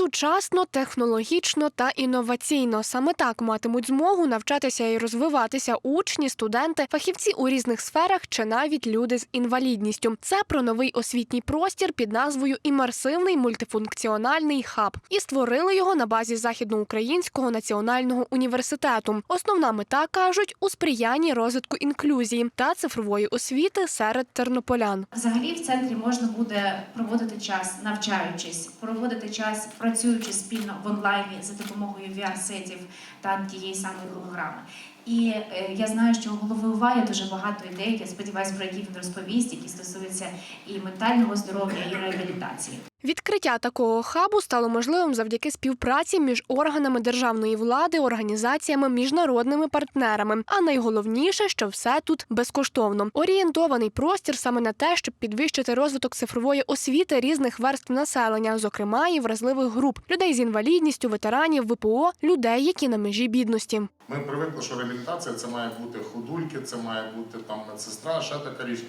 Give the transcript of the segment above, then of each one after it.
Сучасно, технологічно та інноваційно саме так матимуть змогу навчатися і розвиватися учні, студенти, фахівці у різних сферах чи навіть люди з інвалідністю. Це про новий освітній простір під назвою Імерсивний мультифункціональний хаб. І створили його на базі Західноукраїнського національного університету. Основна мета кажуть у сприянні розвитку інклюзії та цифрової освіти серед тернополян. Взагалі в центрі можна буде проводити час навчаючись, проводити час працюючи спільно в онлайні за допомогою VR-сетів та тієї самої програми. І е, я знаю, що у голови УВА є дуже багато ідей, я сподіваюся, про які він розповість, які стосуються і ментального здоров'я, і реабілітації. Відкриття такого хабу стало можливим завдяки співпраці між органами державної влади, організаціями, міжнародними партнерами. А найголовніше, що все тут безкоштовно. Орієнтований простір саме на те, щоб підвищити розвиток цифрової освіти різних верств населення, зокрема і вразливих груп людей з інвалідністю, ветеранів, ВПО, людей, які на межі бідності. Ми привикли, що реабілітація це має бути ходульки, це має бути там медсестра, ще така річ.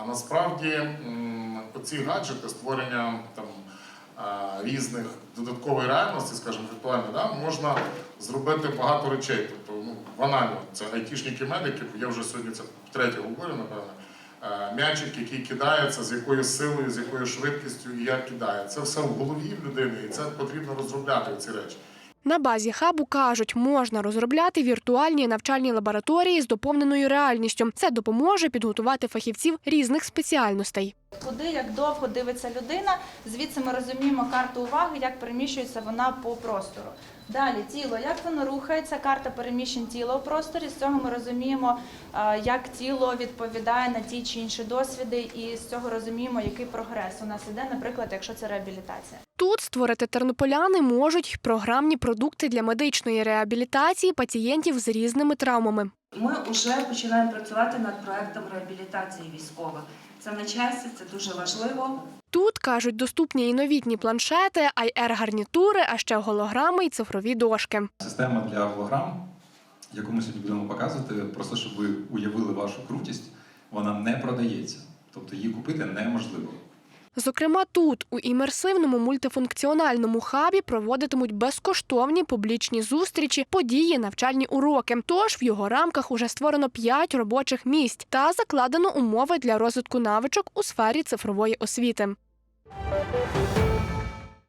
А насправді оці гаджети, створення там різних додаткової реальності, скажімо, віртуальної, да, можна зробити багато речей. Тобто, ну, банально, це айтішники медики, я вже сьогодні це втретє говорю, напевно. М'ячик, який кидається, з якою силою, з якою швидкістю і як кидає. Це все в голові людини, і це потрібно розробляти ці речі. На базі хабу кажуть, можна розробляти віртуальні навчальні лабораторії з доповненою реальністю. Це допоможе підготувати фахівців різних спеціальностей. Куди як довго дивиться людина, звідси ми розуміємо карту уваги, як переміщується вона по простору. Далі тіло, як воно рухається, карта переміщень тіла у просторі. З цього ми розуміємо, як тіло відповідає на ті чи інші досвіди, і з цього розуміємо, який прогрес у нас іде, наприклад, якщо це реабілітація. Тут створити тернополяни можуть програмні продукти для медичної реабілітації пацієнтів з різними травмами. Ми вже починаємо працювати над проектом реабілітації військових. Це на часі, це дуже важливо. Тут кажуть доступні і новітні планшети, IR-гарнітури, а ще голограми й цифрові дошки. Система для голограм, яку ми сьогодні будемо показувати, просто щоб ви уявили вашу крутість, вона не продається. Тобто її купити неможливо. Зокрема, тут у імерсивному мультифункціональному хабі проводитимуть безкоштовні публічні зустрічі, події, навчальні уроки. Тож в його рамках уже створено п'ять робочих місць та закладено умови для розвитку навичок у сфері цифрової освіти.